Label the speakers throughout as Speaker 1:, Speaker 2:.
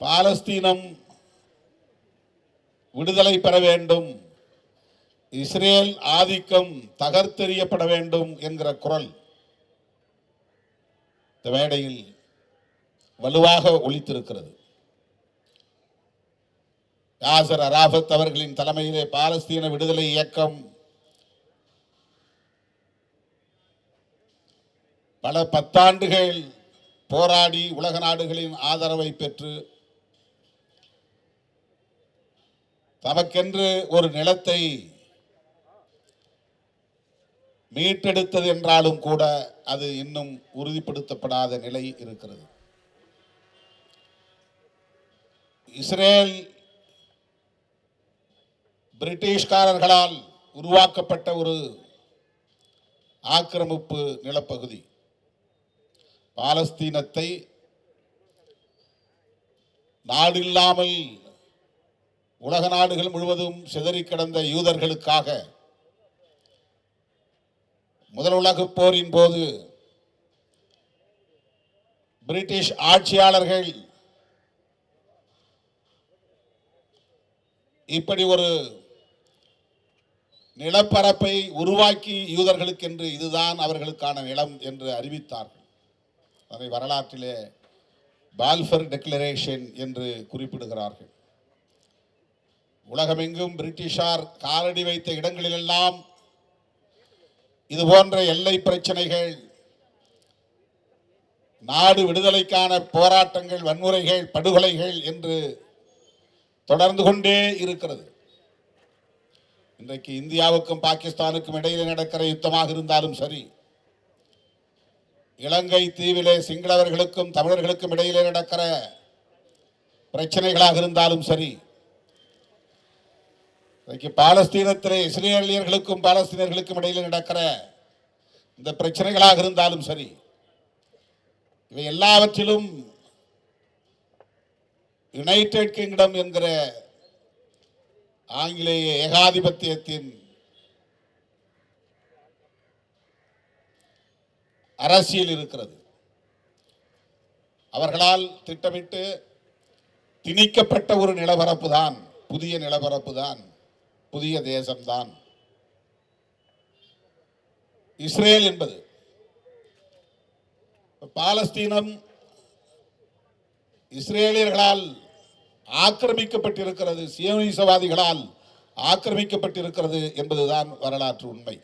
Speaker 1: பாலஸ்தீனம் விடுதலை பெற வேண்டும். இஸ்ரேல் ஆதிக்கம் தகர்த்தெறியப்பட வேண்டும் என்கிற குரல் இந்த மேடையில் வலுவாக ஒழித்திருக்கிறது யாசர் அராபத் அவர்களின் தலைமையிலே பாலஸ்தீன விடுதலை இயக்கம் பல பத்தாண்டுகள் போராடி உலக நாடுகளின் ஆதரவை பெற்று தமக்கென்று ஒரு நிலத்தை மீட்டெடுத்தது என்றாலும் கூட அது இன்னும் உறுதிப்படுத்தப்படாத நிலை இருக்கிறது. இஸ்ரேல் பிரிட்டிஷ்காரர்களால் உருவாக்கப்பட்ட ஒரு ஆக்கிரமிப்பு நிலப்பகுதி. பாலஸ்தீனத்தை நாடில்லாமல் உலக நாடுகள் முழுவதும் சிதறி கிடந்த யூதர்களுக்காக முதல் உலகப் போரின் போது பிரிட்டிஷ் ஆட்சியாளர்கள் இப்படி ஒரு நிலப்பரப்பை உருவாக்கி யூதர்களுக்கென்று இதுதான் அவர்களுக்கான நிலம் என்று அறிவித்தார்கள். அதை வரலாற்றிலே பால்ஃபர் டெக்ளரேஷன் என்று குறிப்பிடுகிறார்கள். உலகமெங்கும் பிரிட்டிஷார் காலடி வைத்த இடங்களிலெல்லாம் இது போன்ற எல்லை பிரச்சனைகள் நாடு விடுதலைக்கான போராட்டங்கள் வன்முறைகள் படுகொலைகள் என்று தொடர்ந்து கொண்டே இருக்கிறது. இன்றைக்கு இந்தியாவுக்கும் பாகிஸ்தானுக்கும் இடையிலே நடக்கிற யுத்தமாக இருந்தாலும் சரி இலங்கை தீவிலே சிங்களவர்களுக்கும் தமிழர்களுக்கும் இடையிலே நடக்கிற பிரச்சனைகளாக இருந்தாலும் சரி இன்றைக்கு பாலஸ்தீனத்தில் இஸ்ரேலியர்களுக்கும் பாலஸ்தீனர்களுக்கும் இடையில் நடக்கிற இந்த பிரச்சனைகளாக இருந்தாலும் சரி இவை எல்லாவற்றிலும் யுனைடெட் கிங்டம் என்கிற ஆங்கிலேய ஏகாதிபத்தியத்தின் அரசியல் இருக்கிறது. அவர்களால் திட்டமிட்டு திணிக்கப்பட்ட ஒரு நிலப்பரப்பு தான் புதிய நிலப்பரப்பு தான். புதிய தேசம்தான். இஸ்ரேல் என்பது பாலஸ்தீனம் இஸ்ரேலியர்களால் ஆக்கிரமிக்கப்பட்டிருக்கிறது சியோனிசவாதிகளால் ஆக்கிரமிக்கப்பட்டிருக்கிறது என்பதுதான் வரலாற்று உண்மை.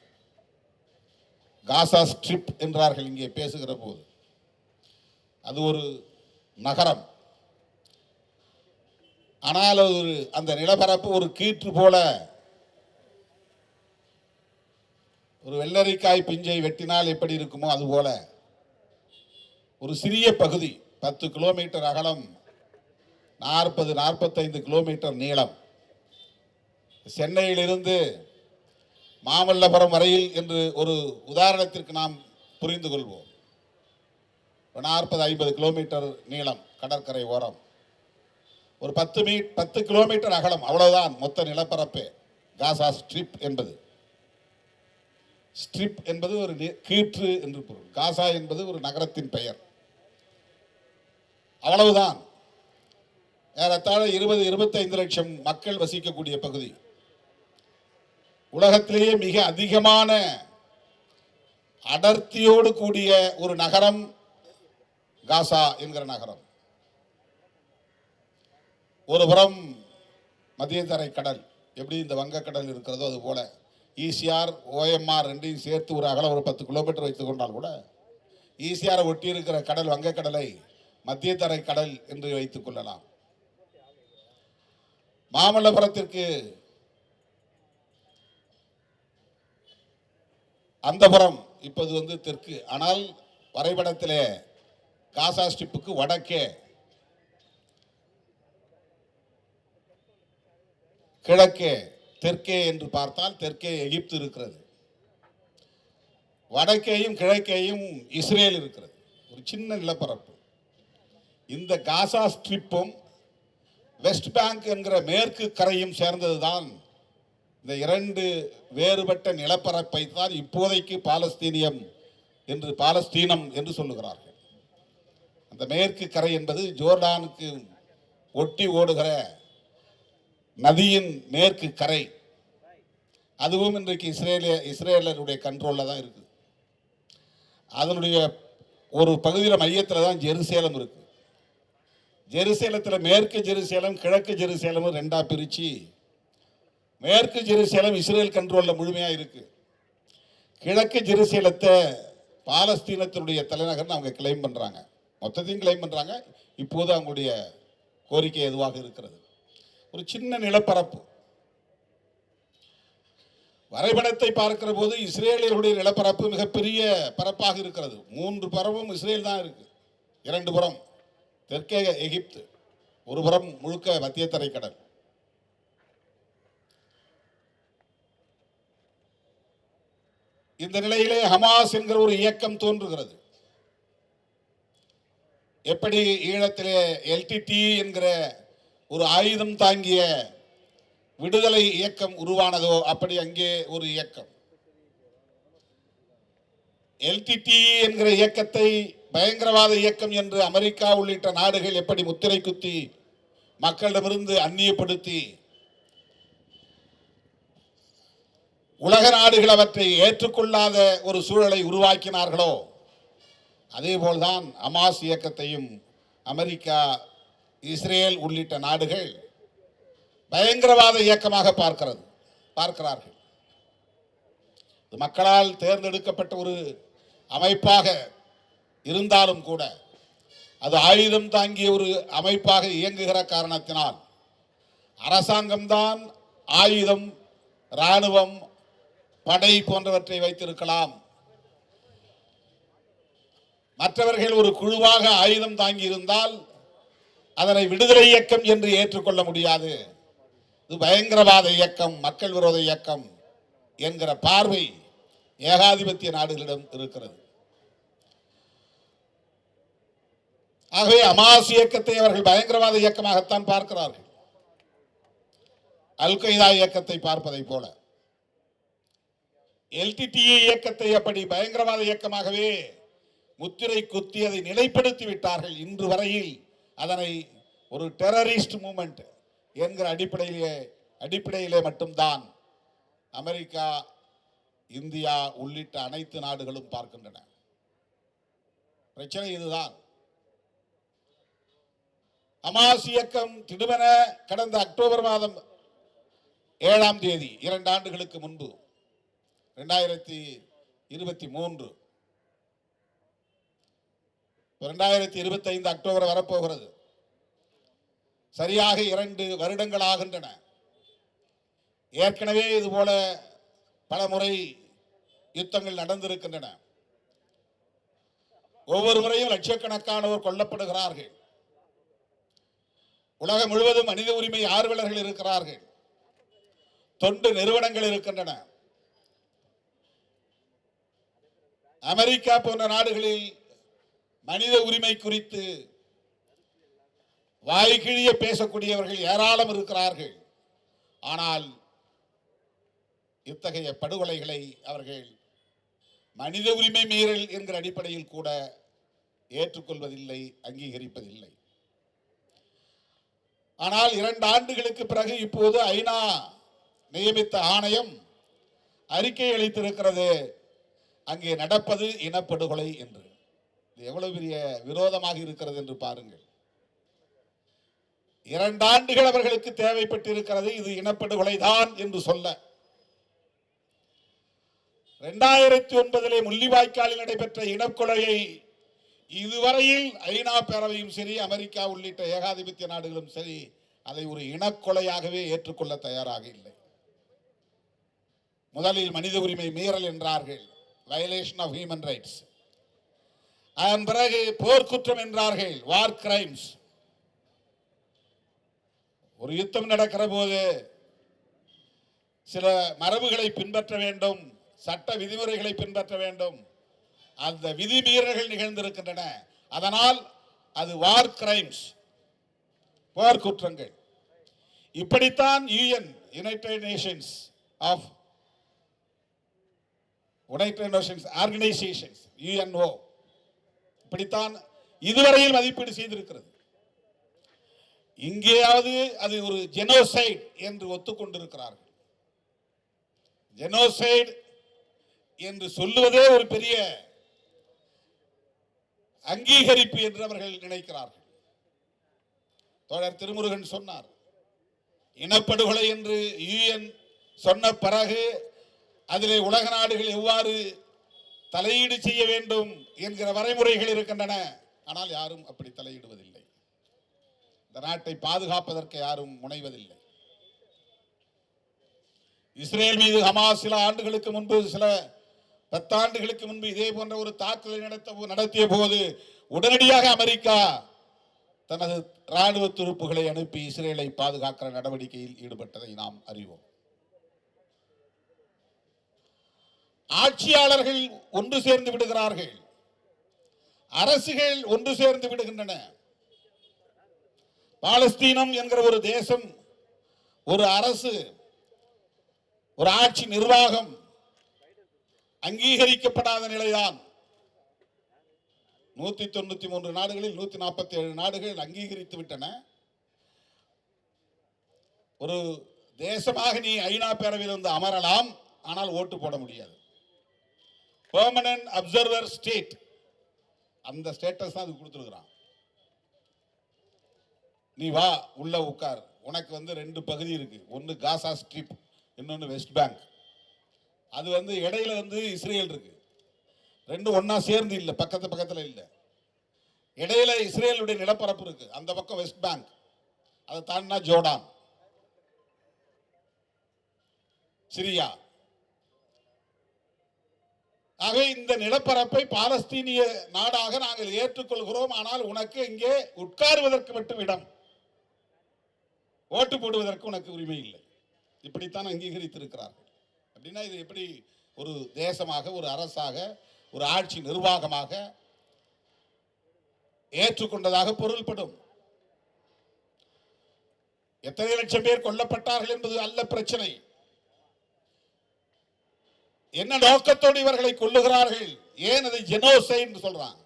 Speaker 1: காசா ஸ்ட்ரிப் என்றார்கள் இங்கே பேசுகிற போது. அது ஒரு நகரம். ஆனால் அது ஒரு அந்த நிலப்பரப்பு ஒரு கீற்று போல ஒரு வெள்ளரிக்காய் பிஞ்சை வெட்டினால் எப்படி இருக்குமோ அதுபோல. ஒரு சிறிய பகுதி பத்து கிலோமீட்டர் அகலம் நாற்பது நாற்பத்தைந்து கிலோமீட்டர் நீளம். சென்னையிலிருந்து மாமல்லபுரம் வரையில் என்று ஒரு உதாரணத்திற்கு நாம் புரிந்து கொள்வோம். நாற்பது ஐம்பது கிலோமீட்டர் நீளம் கடற்கரை ஓரம். ஒரு பத்து மீ பத்து கிலோமீட்டர் அகலம் அவ்வளவுதான் மொத்த நிலப்பரப்பு. காசா ஸ்ட்ரிப் என்பது. ஸ்ட்ரிப் என்பது ஒரு கீற்று என்று பொருள். காசா என்பது ஒரு நகரத்தின் பெயர். அவ்வளவுதான். ஏறத்தாழ இருபது இருபத்தைந்து லட்சம் மக்கள் வசிக்கக்கூடிய பகுதி. உலகத்திலேயே மிக அதிகமான அடர்த்தியோடு கூடிய ஒரு நகரம் காசா என்கிற நகரம். ஒரு புறம் மத்திய தரை கடல். எப்படி இந்த வங்கக்கடல் இருக்கிறதோ அது போல ஈசிஆர் ஓஎம்ஆர் ரெண்டையும் சேர்த்து ஒரு அகலம் ஒரு பத்து கிலோமீட்டர் வைத்துக் கொண்டால் கூட ஈசிஆரை ஒட்டி இருக்கிற கடல் வங்கக்கடலை மத்திய தரை கடல் என்று வைத்துக் கொள்ளலாம். மாமல்லபுரத்திற்கு அந்தபுரம் இப்போது வந்து தெற்கு. ஆனால் வரைபடத்திலே காசா ஸ்ட்ரிப்புக்கு வடக்கே கிழக்கே தெற்கே என்று பார்த்தால் தெற்கே எகிப்து இருக்கிறது. வடக்கேயும் கிழக்கேயும் இஸ்ரேல் இருக்கிறது. ஒரு சின்ன நிலப்பரப்பு. இந்த காசா ஸ்ட்ரிப்பும் வெஸ்ட் பேங்க் என்கிற மேற்கு கரையும் சேர்ந்ததுதான் இந்த இரண்டு வேறுபட்ட நிலப்பரப்பை தான் இப்போதைக்கு பாலஸ்தீனியம் என்று பாலஸ்தீனம் என்று சொல்லுகிறார்கள். அந்த மேற்கு கரை என்பது ஜோர்டானுக்கு ஒட்டி ஓடுகிற நதியின் மேற்கு கரை. அதுவும் இன்றைக்கு இஸ்ரேலிய இஸ்ரேலருடைய கண்ட்ரோலில் தான் இருக்குது அதனுடைய ஒரு பகுதியில் மையத்தில் தான் ஜெருசேலம் இருக்கு. ஜெருசேலத்தில் மேற்கு ஜெருசேலம் கிழக்கு ஜெருசேலமும் ரெண்டா பிரித்து மேற்கு ஜெருசேலம் இஸ்ரேல் கண்ட்ரோலில் முழுமையாக இருக்கு. கிழக்கு ஜெருசேலத்தை பாலஸ்தீனத்தினுடைய தலைநகர்னு அவங்க கிளைம் பண்ணுறாங்க மொத்தத்தையும் கிளைம் பண்ணுறாங்க இப்போது அவங்களுடைய கோரிக்கை எதுவாக இருக்கிறது? ஒரு சின்ன நிலப்பரப்பு. வரைபடத்தை பார்க்கிற போது இஸ்ரேலியருடைய நிலப்பரப்பு மிகப்பெரிய பரப்பாக இருக்கிறது. மூன்று பரப்பும் இஸ்ரேல் தான் இருக்கு. இரண்டு புறம் தெற்கே எகிப்து. ஒரு புறம் முழுக்க மத்திய தரைக்கடல். இந்த நிலையிலே ஹமாஸ் என்கிற ஒரு இயக்கம் தோன்றுகிறது. எப்படி ஈழத்திலே எல்டிடி என்கிற ஒரு ஆயுதம் தாங்கிய விடுதலை இயக்கம் உருவானதோ அப்படி அங்கே ஒரு இயக்கம். எல்டிடி என்கிற இயக்கத்தை பயங்கரவாத இயக்கம் என்று அமெரிக்கா உள்ளிட்ட நாடுகள் எப்படி முத்திரை குத்தி மக்களிடமிருந்து அந்நியப்படுத்தி உலக நாடுகள் அவற்றை ஏற்றுக்கொள்ளாத ஒரு சூழலை உருவாக்கினார்களோ அதே போல்தான் அமாஸ் இயக்கத்தையும் அமெரிக்கா இஸ்ரேல் உள்ளிட்ட நாடுகள் பயங்கரவாத இயக்கமாக பார்க்கிறது பார்க்கிறார்கள். மக்களால் தேர்ந்தெடுக்கப்பட்ட ஒரு அமைப்பாக இருந்தாலும் கூட அது ஆயுதம் தாங்கிய ஒரு அமைப்பாக இயங்குகிற காரணத்தினால் அரசாங்கம்தான் ஆயுதம் இராணுவம் படை போன்றவற்றை வைத்திருக்கலாம். மற்றவர்கள் ஒரு குழுவாக ஆயுதம் தாங்கி இருந்தால் அதனை விடுதலை இயக்கம் என்று ஏற்றுக்கொள்ள முடியாது. இது பயங்கரவாத இயக்கம் மக்கள் விரோத இயக்கம் என்கிற பார்வை ஏகாதிபத்திய நாடுகளிடம் இருக்கிறது. ஆகவே அமாஸ் இயக்கத்தை அவர்கள் பயங்கரவாத இயக்கமாகத்தான் பார்க்கிறார்கள். அல் கொய்தா இயக்கத்தை பார்ப்பதை போல. எல்டிடிஏ இயக்கத்தை அப்படி பயங்கரவாத இயக்கமாகவே முத்திரை குத்தி அதை நிலைப்படுத்தி விட்டார்கள் இன்று வரையில். அதனை ஒரு டெரரிஸ்ட் மூமெண்ட் என்கிற அடிப்படையிலே அடிப்படையிலே மட்டும்தான் அமெரிக்கா இந்தியா உள்ளிட்ட அனைத்து நாடுகளும் பார்க்கின்றன. பிரச்சனை இதுதான். அமாஸ் இயக்கம் திடுமென கடந்த அக்டோபர் மாதம் ஏழாம் தேதி இரண்டு ஆண்டுகளுக்கு முன்பு ரெண்டாயிரத்தி இருபத்தி மூன்று இரண்டாயிரத்தி இருபத்தி ஐந்து அக்டோபர் வரப்போகிறது. சரியாக இரண்டு வருடங்கள் ஆகின்றன. ஏற்கனவே இதுபோல பல முறை யுத்தங்கள் நடந்திருக்கின்றன. ஒவ்வொரு முறையும் லட்சக்கணக்கானோர் கொல்லப்படுகிறார்கள். உலகம் முழுவதும் மனித உரிமை ஆர்வலர்கள் இருக்கிறார்கள். தொண்டு நிறுவனங்கள் இருக்கின்றன. அமெரிக்கா போன்ற நாடுகளில் மனித உரிமை குறித்து வாய்கிழிய பேசக்கூடியவர்கள் ஏராளம் இருக்கிறார்கள். ஆனால் இத்தகைய படுகொலைகளை அவர்கள் மனித உரிமை மீறல் என்கிற அடிப்படையில் கூட ஏற்றுக்கொள்வதில்லை அங்கீகரிப்பதில்லை. ஆனால் இரண்டு ஆண்டுகளுக்கு பிறகு இப்போது ஐநா நியமித்த ஆணையம் அறிக்கை அளித்திருக்கிறது. அங்கே நடப்பது இனப்படுகொலை என்று. எவ்வளவு பெரிய விரோதமாக இருக்கிறது என்று பாருங்கள். இரண்டு ஆண்டுகள் அவர்களுக்கு தேவைப்பட்டிருக்கிறது இது இனப்படுகொலை தான் என்று சொல்ல. இரண்டாயிரத்தி ஒன்பதிலே முள்ளிவாய்க்காலில் நடைபெற்ற இனக்கொலையை இதுவரையில் ஐநா பேரவையும் சரி அமெரிக்கா உள்ளிட்ட ஏகாதிபத்திய நாடுகளும் சரி அதை ஒரு இனக்கொலையாகவே ஏற்றுக்கொள்ள தயாராக இல்லை. முதலில் மனித உரிமை மீறல் என்றார்கள். வயலேஷன் ஆஃப் ஹியூமன் ரைட்ஸ் அதன் பிறகு போர்க்குற்றம் என்றார்கள் வார் கிரைம்ஸ் ஒரு யுத்தம் நடக்கிற போது சில மரபுகளை பின்பற்ற வேண்டும் சட்ட விதிமுறைகளை பின்பற்ற வேண்டும். அந்த விதிமீறல்கள் நிகழ்ந்திருக்கின்றன. அதனால் அது வார் கிரைம்ஸ் போர் குற்றங்கள் இப்படித்தான் UN united nations of united nations organizations UNO இப்படித்தான் இதுவரையில் மதிப்பீடு செய்திருக்கிறது. இங்கேயாவது அது ஒரு ஜெனோசைட் என்று ஒத்துக்கொண்டிருக்கிறார்கள். ஜெனோசைட் என்று சொல்லுவதே ஒரு பெரிய அங்கீகரிப்பு என்று அவர்கள் நினைக்கிறார்கள். தோழர் திருமுருகன் சொன்னார் இனப்படுகொலை என்று யூஎன் சொன்ன பிறகு அதிலே உலக நாடுகள் எவ்வாறு தலையீடு செய்ய வேண்டும் என்கிற வரைமுறைகள் இருக்கின்றன. ஆனால் யாரும் அப்படி தலையிடுவதில்லை. இந்த நாட்டை பாதுகாப்பதற்கு யாரும் முனைவதில்லை. இஸ்ரேல் மீது ஹமாஸ் சில ஆண்டுகளுக்கு முன்பு சில பத்தாண்டுகளுக்கு முன்பு இதே போன்ற ஒரு தாக்குதலை நடத்த நடத்திய போது உடனடியாக அமெரிக்கா தனது ராணுவ துருப்புகளை அனுப்பி இஸ்ரேலை பாதுகாக்கிற நடவடிக்கையில் ஈடுபட்டதை நாம் அறிவோம். ஆட்சியாளர்கள் ஒன்று சேர்ந்து விடுகிறார்கள். அரசுகள் ஒன்று சேர்ந்து விடுகின்றன. பாலஸ்தீனம் என்கிற ஒரு தேசம் ஒரு அரசு ஒரு ஆட்சி நிர்வாகம் அங்கீகரிக்கப்படாத நிலைதான். நூத்தி தொண்ணூத்தி மூன்று நாடுகளில் நூத்தி நாற்பத்தி ஏழு நாடுகள் அங்கீகரித்து விட்டன. ஒரு தேசமாக நீ ஐநா பேரவையில் வந்து அமரலாம் ஆனால் ஓட்டு போட முடியாது. பெர்மனன்ட் அப்சர்வர் ஸ்டேட் அந்த ஸ்டேட்டஸ் தான் அதுக்கு கொடுத்துருக்குறான். நீ வா உள்ள உட்கார். உனக்கு வந்து ரெண்டு பகுதி இருக்கு. ஒன்று காசா ஸ்ட்ரிப் இன்னொன்று வெஸ்ட் பேங்க். அது வந்து இடையில வந்து இஸ்ரேல் இருக்கு. ரெண்டும் ஒன்றா சேர்ந்து இல்லை பக்கத்து பக்கத்தில் இல்லை. இடையில இஸ்ரேலுடைய நிலப்பரப்பு இருக்கு. அந்த பக்கம் வெஸ்ட் பேங்க். அதை தாண்டினா ஜோடான் சிரியா. ஆக இந்த நிலப்பரப்பை பாலஸ்தீனிய நாடாக நாங்கள் ஏற்றுக்கொள்கிறோம். ஆனால் உனக்கு இங்கே உட்காருவதற்கு மட்டும் இடம். ஓட்டு போடுவதற்கு உனக்கு உரிமை இல்லை. இப்படித்தான் அங்கீகரித்திருக்கிறார்கள். அப்படின்னா இது எப்படி ஒரு தேசமாக ஒரு அரசாக ஒரு ஆட்சி நிர்வாகமாக ஏற்றுக்கொண்டதாக பொருள்படும். எத்தனை லட்சம் பேர் கொல்லப்பட்டார்கள் என்பது அல்ல பிரச்சனை. என்ன நோக்கத்தோடு இவர்களை கொல்லுகிறார்கள்? ஏன் அதை ஜெனோசைட் சொல்றாங்க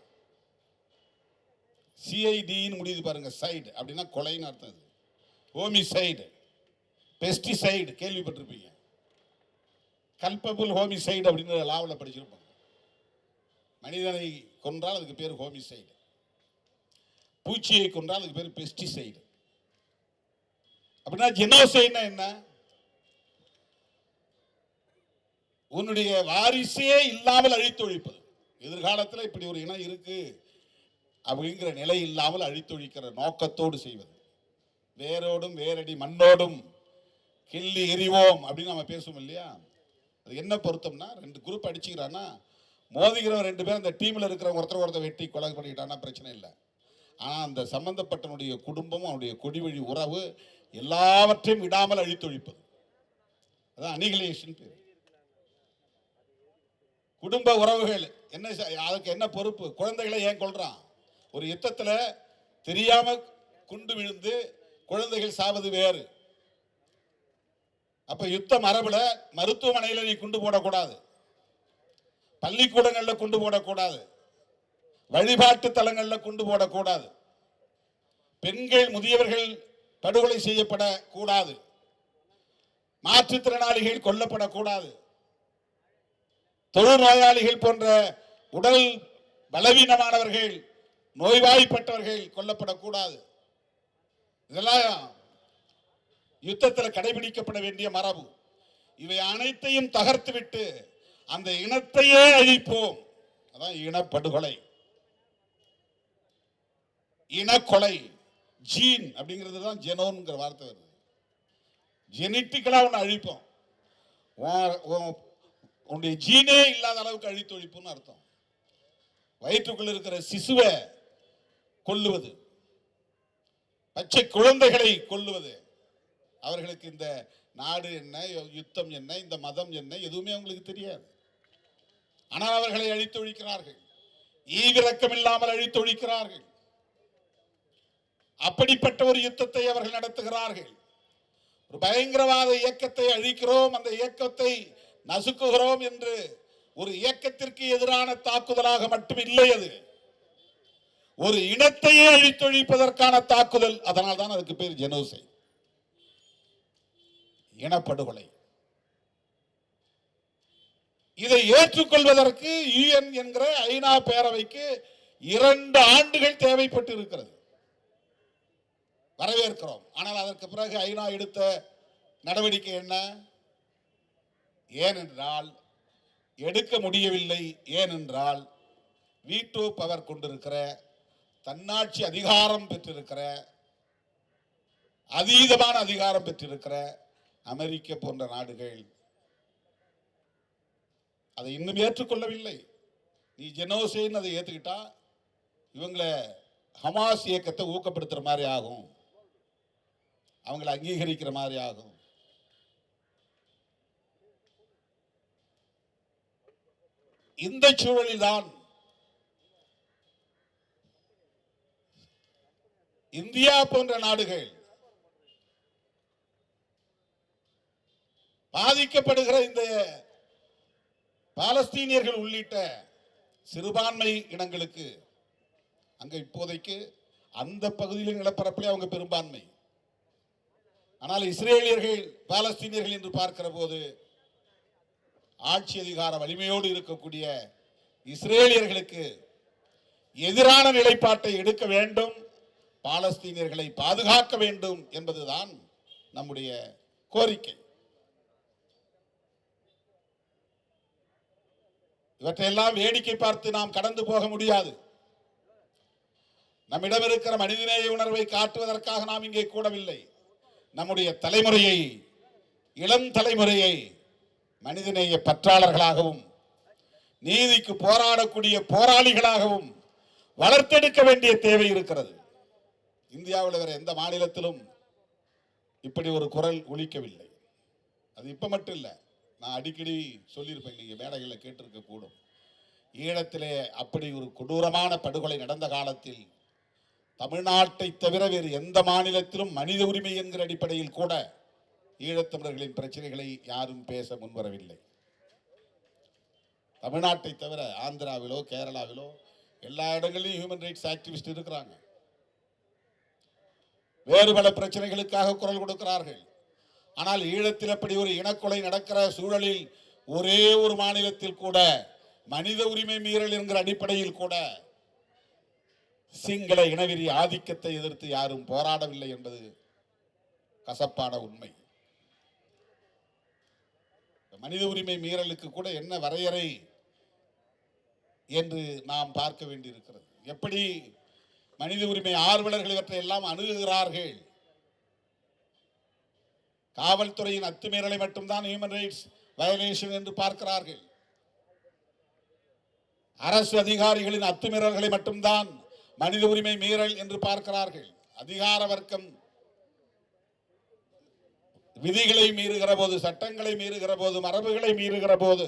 Speaker 1: சிஐடின்னு முடியுது பாருங்க சைடு அப்படின்னா கொலைன்னு அர்த்தம் இது ஹோமிசைடு பெஸ்டிசைடு கேள்விப்பட்டிருப்பீங்க. கல்பபுல் ஹோமிசைடு அப்படின்னு லாவில் படிச்சிருப்பாங்க. மனிதனை கொன்றால் அதுக்கு பேர் ஹோமிசைடு பூச்சியை கொன்றால் அதுக்கு பேர் பெஸ்டிசைடு அப்படின்னா ஜெனோசைட்னா என்ன? உன்னுடைய வாரிசே இல்லாமல் அழித்தொழிப்பது எதிர்காலத்தில் இப்படி ஒரு இனம் இருக்கு அப்படிங்கிற நிலை இல்லாமல் அழித்தொழிக்கிற நோக்கத்தோடு செய்வது. வேரோடும் வேரடி மண்ணோடும் கிள்ளி எறிவோம் அப்படின்னு நம்ம பேசுவோம் இல்லையா? அது என்ன பொருத்தம்னா ரெண்டு குரூப் அடிச்சுக்கிறான்னா மோதிக்கிறவன் ரெண்டு பேரும் அந்த டீமில் இருக்கிறவங்க ஒருத்தர் ஒருத்தர் வெட்டி கொலை பண்ணிக்கிட்டான்னா பிரச்சனை இல்லை. ஆனால் அந்த சம்பந்தப்பட்டவனுடைய குடும்பம் அவனுடைய கொடிவழி உறவு எல்லாவற்றையும் விடாமல் அழித்தொழிப்பது அதான் அனிகிலேஷன் பேர். குடும்ப உறவுகள். என்ன அதுக்கு என்ன பொறுப்பு? குழந்தைகளை ஏன் கொள்றான் ஒரு யுத்தத்தில் தெரியாம குண்டு விழுந்து குழந்தைகள் சாவது வேறு. அப்ப யுத்த மரபுல மருத்துவமனையில் நீ குண்டு போடக்கூடாது. பள்ளிக்கூடங்களில் குண்டு போடக்கூடாது. வழிபாட்டு தலங்களில் குண்டு போடக்கூடாது. பெண்கள் முதியவர்கள் படுகொலை செய்யப்படக்கூடாது. மாற்றுத்திறனாளிகள் கொல்லப்படக்கூடாது. தொழுநோயாளிகள் போன்ற உடல் பலவீனமானவர்கள் நோய்வாய்ப்பட்டவர்கள் கொல்லப்படக்கூடாது. இதெல்லாம் யுத்தத்தில் கடைபிடிக்கப்பட வேண்டிய மரபு. இவை அனைத்தையும் தகர்த்துவிட்டு அந்த இனத்தையே அழிப்போம். அதான் இனப்படுகொலை. இனக்கொலை ஜீன் அப்படிங்கிறது தான் ஜெனோன்கிற வார்த்தை வருது. ஜெனட்டிக்கலா ஒன்று அழிப்போம். உன்னுடைய ஜீனே இல்லாத அளவுக்கு அழித்தொழிப்புன்னு அர்த்தம். வயிற்றுக்குள்ள இருக்கிற சிசுவை கொல்லுவது பச்சை குழந்தைகளை கொல்லுவது அவர்களுக்கு இந்த நாடு என்ன யுத்தம் என்ன இந்த மதம் என்ன எதுவுமே அவங்களுக்கு தெரியாது. ஆனால் அவர்களை அழித்தொழிக்கிறார்கள். ஈவிரக்கம் இல்லாமல் அழித்தொழிக்கிறார்கள். அப்படிப்பட்ட ஒரு யுத்தத்தை அவர்கள் நடத்துகிறார்கள். ஒரு பயங்கரவாத இயக்கத்தை அழிக்கிறோம். அந்த இயக்கத்தை நசுக்குகிறோம் என்று ஒரு இயக்கத்திற்கு எதிரான தாக்குதலாக மட்டும் இல்லை அது. ஒரு இனத்தையே அழித்தொழிப்பதற்கான தாக்குதல் அதனால் தான் அதுக்கு பேர் ஜெனோசை இனப்படுகொலை. இதை ஏற்றுக்கொள்வதற்கு யுஎன் என்கிற ஐநா பேரவைக்கு இரண்டு ஆண்டுகள் தேவைப்பட்டு இருக்கிறது. வரவேற்கிறோம். ஆனால் அதற்கு பிறகு ஐநா எடுத்த நடவடிக்கை என்ன? ஏனென்றால் எடுக்க முடியவில்லை ஏனென்றால் வீட்டோ பவர் கொண்டிருக்கிற தன்னாட்சி அதிகாரம் பெற்றிருக்கிற அதீதமான அதிகாரம் பெற்றிருக்கிற அமெரிக்க போன்ற நாடுகள் அதை இன்னும் ஏற்றுக்கொள்ளவில்லை. நீ ஜெனோசைன் அதை ஏற்றுக்கிட்டா இவங்களை ஹமாஸ் இயக்கத்தை ஊக்கப்படுத்துகிற மாதிரி ஆகும். அவங்களை அங்கீகரிக்கிற மாதிரி ஆகும். இந்த சூழலில்தான் இந்தியா போன்ற நாடுகள் பாதிக்கப்படுகிற இந்த பாலஸ்தீனியர்கள் உள்ளிட்ட சிறுபான்மை இனங்களுக்கு அங்க இப்போதைக்கு அந்த பகுதியில் நிலப்பரப்பிலே அவங்க பெரும்பான்மை. ஆனால் இஸ்ரேலியர்கள் பாலஸ்தீனியர்கள் என்று பார்க்கிற போது ஆட்சி அதிகார வலிமையோடு இருக்கக்கூடிய இஸ்ரேலியர்களுக்கு எதிரான நிலைப்பாட்டை எடுக்க வேண்டும் பாலஸ்தீனியர்களை பாதுகாக்க வேண்டும் என்பதுதான் நம்முடைய கோரிக்கை. இவற்றையெல்லாம் வேடிக்கை பார்த்து நாம் கடந்து போக முடியாது. நம்மிடம் இருக்கிற மனிதநேய உணர்வை காட்டுவதற்காக நாம் இங்கே கூடவில்லை. நம்முடைய தலைமுறையை இளம் தலைமுறையை மனிதநேய பற்றாளர்களாகவும் நீதிக்கு போராடக்கூடிய போராளிகளாகவும் வளர்த்தெடுக்க வேண்டிய தேவை இருக்கிறது. இந்தியாவில் வேற எந்த மாநிலத்திலும் இப்படி ஒரு குரல் ஒழிக்கவில்லை அது இப்போ மட்டும் இல்லை நான் அடிக்கடி சொல்லியிருப்பேன் நீங்கள் மேடைகளில் கேட்டிருக்க கூடும். ஈழத்திலே அப்படி ஒரு கொடூரமான படுகொலை நடந்த காலத்தில் தமிழ்நாட்டை தவிர வேறு எந்த மாநிலத்திலும் மனித உரிமை என்கிற அடிப்படையில் கூட ஈழத்தமிழர்களின் பிரச்சனைகளை யாரும் பேச முன்வரவில்லை. தமிழ்நாட்டை தவிர ஆந்திராவிலோ கேரளாவிலோ எல்லா இடங்களிலும் ஹியூமன் ரைட்ஸ் ஆக்டிவிஸ்ட் இருக்கிறாங்க. வேறு பல பிரச்சனைகளுக்காக குரல் கொடுக்கிறார்கள். ஆனால் ஈழத்தில் அப்படி ஒரு இனக்கொலை நடக்கிற சூழலில் ஒரே ஒரு மாநிலத்தில் கூட மனித உரிமை மீறல் என்கிற அடிப்படையில் கூட சிங்கள இனவெறி ஆதிக்கத்தை எதிர்த்து யாரும் போராடவில்லை என்பது கசப்பான உண்மை. மனித உரிமை மீறலுக்கு கூட என்ன வரையறை என்று நாம் பார்க்க வேண்டியிருக்கிறது. எப்படி மனித உரிமை ஆர்வலர்கள் இவற்றை எல்லாம் அணுகுகிறார்கள்? காவல்துறையின் அத்துமீறலை மட்டும்தான் ஹியூமன் ரைட்ஸ் வயலேஷன் என்று பார்க்கிறார்கள். அரசு அதிகாரிகளின் அத்துமீறல்களை மட்டும்தான் மனித உரிமை மீறல் என்று பார்க்கிறார்கள். அதிகார வர்க்கம் விதிகளை மீறுகிற போது சட்டங்களை மீறுகிற போது மரபுகளை மீறுகிற போது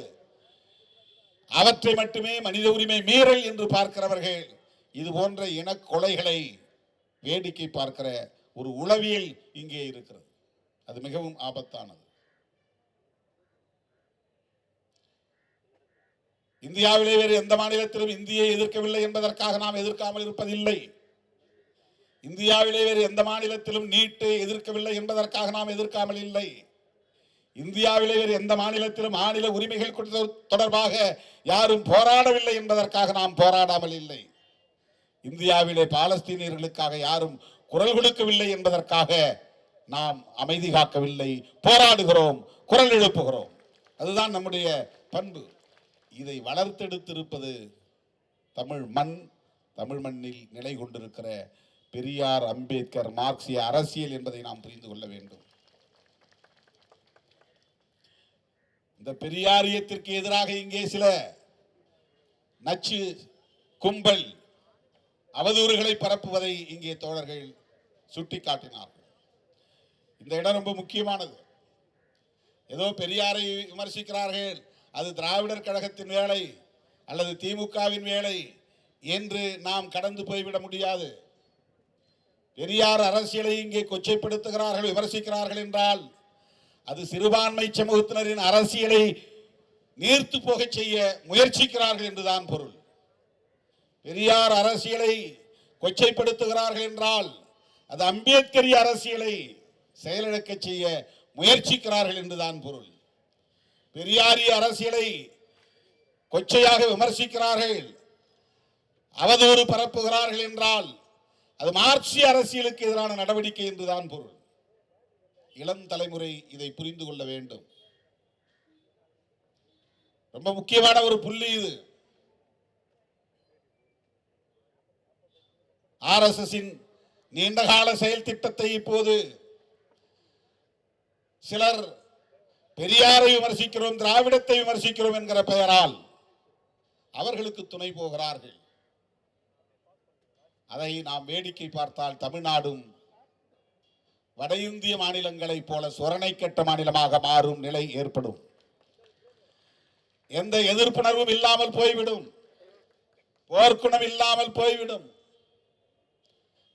Speaker 1: அவற்றை மட்டுமே மனித உரிமை மீறல் என்று பார்க்கிறவர்கள் இது போன்ற இனக்கொலைகளை வேடிக்கை பார்க்கிற ஒரு உளவியல் இங்கே இருக்கிறது. அது மிகவும் ஆபத்தானது. இந்தியாவிலே வேறு எந்த மாநிலத்திலும் இந்தியை எதிர்க்கவில்லை என்பதற்காக நாம் எதிர்க்காமல் இருப்பதில்லை. இந்தியாவிலே வேறு எந்த மாநிலத்திலும் நீட்டு எதிர்க்கவில்லை என்பதற்காக நாம் எதிர்க்காமல் இல்லை. இந்தியாவிலே வேறு எந்த மாநிலத்திலும் மாநில உரிமைகள் தொடர்பாக யாரும் போராடவில்லை என்பதற்காக நாம் போராடாமல் இல்லை. இந்தியாவிலே பாலஸ்தீனியர்களுக்காக யாரும் குரல் கொடுக்கவில்லை என்பதற்காக நாம் அமைதி காக்கவில்லை. போராடுகிறோம் குரல் எழுப்புகிறோம். அதுதான் நம்முடைய பண்பு. இதை வளர்த்தெடுத்திருப்பது தமிழ் மண் தமிழ் மண்ணில் நிலை கொண்டிருக்கிற பெரியார் அம்பேத்கர் மார்க்சிய அரசியல் என்பதை நாம் புரிந்து கொள்ள வேண்டும். இந்த பெரியாரியத்திற்கு எதிராக இங்கே சில நச்சு கும்பல் அவதூறுகளை பரப்புவதை இங்கே தோழர்கள் சுட்டிக்காட்டினார்கள். இந்த இடம் ரொம்ப முக்கியமானது. ஏதோ பெரியாரை விமர்சிக்கிறார்கள் அது திராவிடர் கழகத்தின் வேலை அல்லது திமுகவின் வேலை என்று நாம் கடந்து போய்விட முடியாது. பெரியார் அரசியலை இங்கே கொச்சைப்படுத்துகிறார்கள் விமர்சிக்கிறார்கள் என்றால் அது சிறுபான்மை சமூகத்தினரின் அரசியலை நீர்த்து போகச் செய்ய முயற்சிக்கிறார்கள் என்றுதான் பொருள். பெரியார் அரசியலை கொச்சைப்படுத்துகிறார்கள் என்றால் அது அம்பேத்கரிய அரசியலை செயலிழக்க செய்ய முயற்சிக்கிறார்கள் என்றுதான் பொருள். பெரியாரிய அரசியலை கொச்சையாக விமர்சிக்கிறார்கள் அவதூறு பரப்புகிறார்கள் என்றால் அது மார்க்சிய அரசியலுக்கு எதிரான நடவடிக்கை என்றுதான் பொருள். இளம் தலைமுறை இதை புரிந்து கொள்ள வேண்டும். ரொம்ப முக்கியமான ஒரு புள்ளி இது. ஆர்எஸ்எஸின் நீண்டகால செயல் திட்டத்தை இப்போது சிலர் பெரியாரை விமர்சிக்கிறோம் திராவிடத்தை விமர்சிக்கிறோம் என்கிற பெயரால் அவர்களுக்கு துணை போகிறார்கள். அதை நாம் வேடிக்கை பார்த்தால் தமிழ்நாடும் வட இந்திய மாநிலங்களைப் போல சொரணை மாநிலமாக மாறும் நிலை ஏற்படும். எந்த எதிர்ப்புணர்வும் இல்லாமல் போய்விடும். போர்க்குணம் இல்லாமல் போய்விடும்.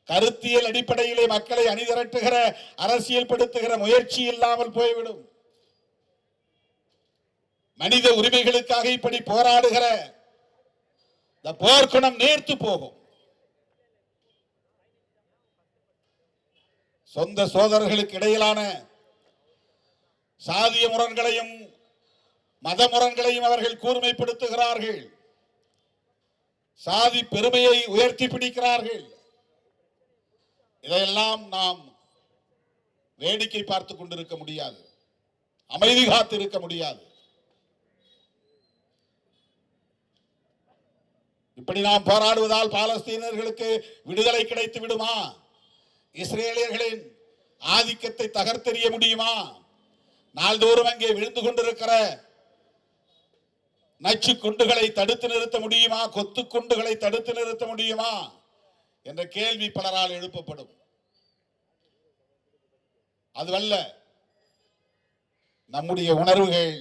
Speaker 1: கருத்தியல் அடிப்படையிலே மக்களை அணிதிரட்டுகிற அரசியல் படுத்துகிற முயற்சி இல்லாமல் போய்விடும். மனித உரிமைகளுக்காக இப்படி போராடுகிற இந்த போர்க்குணம் நேர்த்து போகும். சொந்த சோதரர்களுக்கு இடையிலான சாதிய முரண்களையும் மத முரண்களையும் அவர்கள் கூர்மைப்படுத்துகிறார்கள். சாதி பெருமையை உயர்த்தி பிடிக்கிறார்கள். இதையெல்லாம் நாம் வேடிக்கை பார்த்து கொண்டிருக்க முடியாது. அமைதி காத்து இருக்க முடியாது. இப்படி நாம் போராடுவதால் பாலஸ்தீனர்களுக்கு விடுதலை கிடைத்து விடுமா? இஸ்ரேலியர்களின் ஆதிக்கத்தை தகர்த்தெறிய முடியுமா? நாள்தோறும் அங்கே விழுந்து கொண்டிருக்கிற நச்சு குண்டுகளை தடுத்து நிறுத்த முடியுமா? கொத்து குண்டுகளை தடுத்து நிறுத்த முடியுமா? என்ற கேள்வி பலரால் எழுப்பப்படும். அதுவல்ல நம்முடைய உணர்வுகள்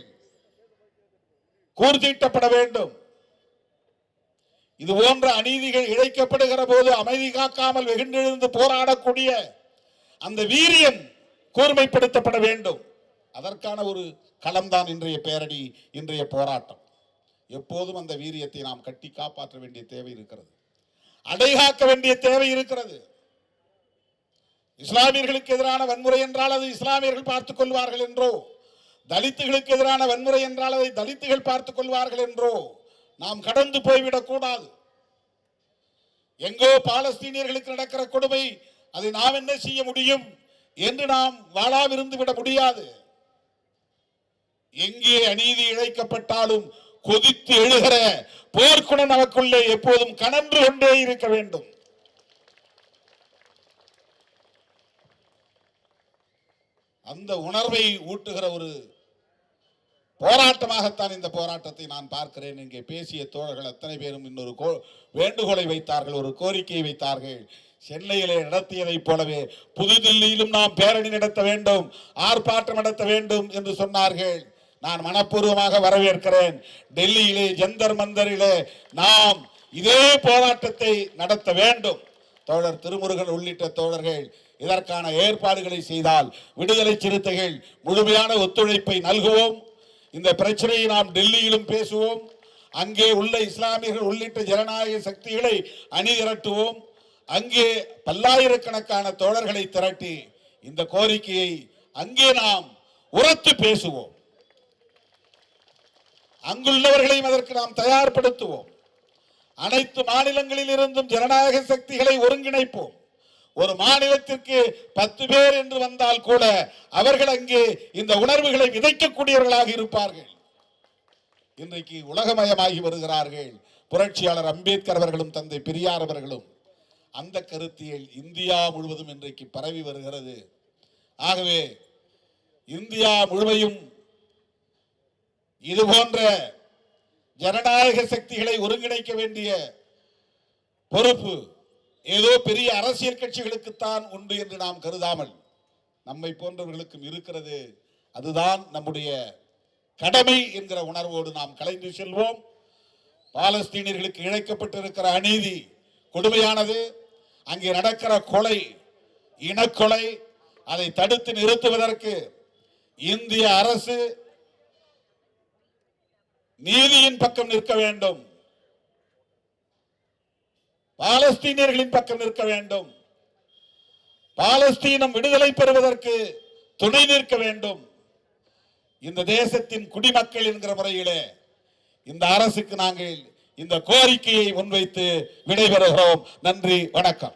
Speaker 1: கூர்தீட்டப்பட வேண்டும். இது போன்ற அநீதிகள் இழைக்கப்படுகிற போது அமைதி காக்காமல் வெகுண்டெழுந்து போராடக்கூடிய அந்த வீரியம் கூர்மைப்படுத்தப்பட வேண்டும். அதற்கான ஒரு களம்தான் இன்றைய பேரணி இன்றைய போராட்டம். எப்போதும் அந்த வீரியத்தை நாம் கட்டி காப்பாற்ற வேண்டிய தேவை இருக்கிறது. அடைகாக்க வேண்டிய தேவை இருக்கிறது. இஸ்லாமியர்களுக்கு எதிரான வன்முறை என்றால் அது இஸ்லாமியர்கள் பார்த்துக் கொள்வார்கள் என்றோ தலித்துகளுக்கு எதிரான வன்முறை என்றால் அதை தலித்துகள் பார்த்துக் கொள்வார்கள் என்றோ நாம் கடந்து போய்விடக் கூடாது. எங்கோ பாலஸ்தீனியர்களுக்கு நடக்கிற கொடுமை அதை நாம் என்ன செய்ய முடியும் என்று நாம் வாழாவிருந்து விட முடியாது. எங்கே அநீதி இழைக்கப்பட்டாலும் கொதித்து எழுகிற போர்க்குணம் நமக்குள்ளே எப்போதும் கனன்று கொண்டே இருக்க வேண்டும். அந்த உணர்வை ஊட்டுகிற ஒரு போராட்டமாகத்தான் இந்த போராட்டத்தை நான் பார்க்கிறேன். இங்கே பேசிய தோழர்கள் அத்தனை பேரும் இன்னொரு கோ- வேண்டுகோளை வைத்தார்கள் ஒரு கோரிக்கையை வைத்தார்கள். சென்னையிலே நடத்தியதைப் போலவே புதுதில்லியிலும் நாம் பேரணி நடத்த வேண்டும் ஆர்ப்பாட்டம் நடத்த வேண்டும் என்று சொன்னார்கள். நான் மனப்பூர்வமாக வரவேற்கிறேன். டெல்லியிலே ஜந்தர் மந்தரிலே நாம் இதே போராட்டத்தை நடத்த வேண்டும். தோழர் திருமுருகன் உள்ளிட்ட தோழர்கள் இதற்கான ஏற்பாடுகளை செய்தால் விடுதலை சிறுத்தைகள் முழுமையான ஒத்துழைப்பை நல்குவோம். இந்த பிரச்சனையை நாம் டெல்லியிலும் பேசுவோம். அங்கே உள்ள இஸ்லாமியர்கள் உள்ளிட்ட ஜனநாயக சக்திகளை அணி திரட்டுவோம் அங்கே பல்லாயிரக்கணக்கான தோழர்களை திரட்டி இந்த கோரிக்கையை அங்கே நாம் உரத்து பேசுவோம். அங்குள்ளவர்களையும் அதற்கு நாம் தயார்படுத்துவோம். அனைத்து மாநிலங்களில் இருந்தும் ஜனநாயக சக்திகளை ஒருங்கிணைப்போம். ஒரு மாநிலத்திற்கு பத்து பேர் என்று வந்தால் கூட அவர்கள் அங்கே இந்த உணர்வுகளை விதைக்கக்கூடியவர்களாக இருப்பார்கள். இன்றைக்கு உலகமயமாகி வருகிறார்கள். புரட்சியாளர் அம்பேத்கர் அவர்களும் தந்தை பெரியார் அவர்களும். அந்த கருத்தியல் இந்தியா முழுவதும் இன்றைக்கு பரவி வருகிறது. ஆகவே இந்தியா முழுமையும் இது போன்ற ஜனநாயக சக்திகளை ஒருங்கிணைக்க வேண்டிய பொறுப்பு ஏதோ பெரிய அரசியல் கட்சிகளுக்குத்தான் உண்டு என்று நாம் கருதாமல் நம்மை போன்றவர்களுக்கும் இருக்கிறது. அதுதான் நம்முடைய கடமை என்கிற உணர்வோடு நாம் கலைந்து செல்வோம். பாலஸ்தீனியர்களுக்கு இழைக்கப்பட்டிருக்கிற அநீதி கொடுமையானது. அங்கே நடக்கிற கொலை இனக்கொலை அதை தடுத்து நிறுத்துவதற்கு இந்திய அரசு நீதியின் பக்கம் நிற்க வேண்டும். பாலஸ்தீனியர்களின் பக்கம் நிற்க வேண்டும். பாலஸ்தீனம் விடுதலை பெறுவதற்கு துணை நிற்க வேண்டும். இந்த தேசத்தின் குடிமக்கள் என்கிற முறையிலே இந்த அரசுக்கு நாங்கள் இந்த கோரிக்கையை முன்வைத்து விடைபெறுகிறோம். நன்றி வணக்கம்.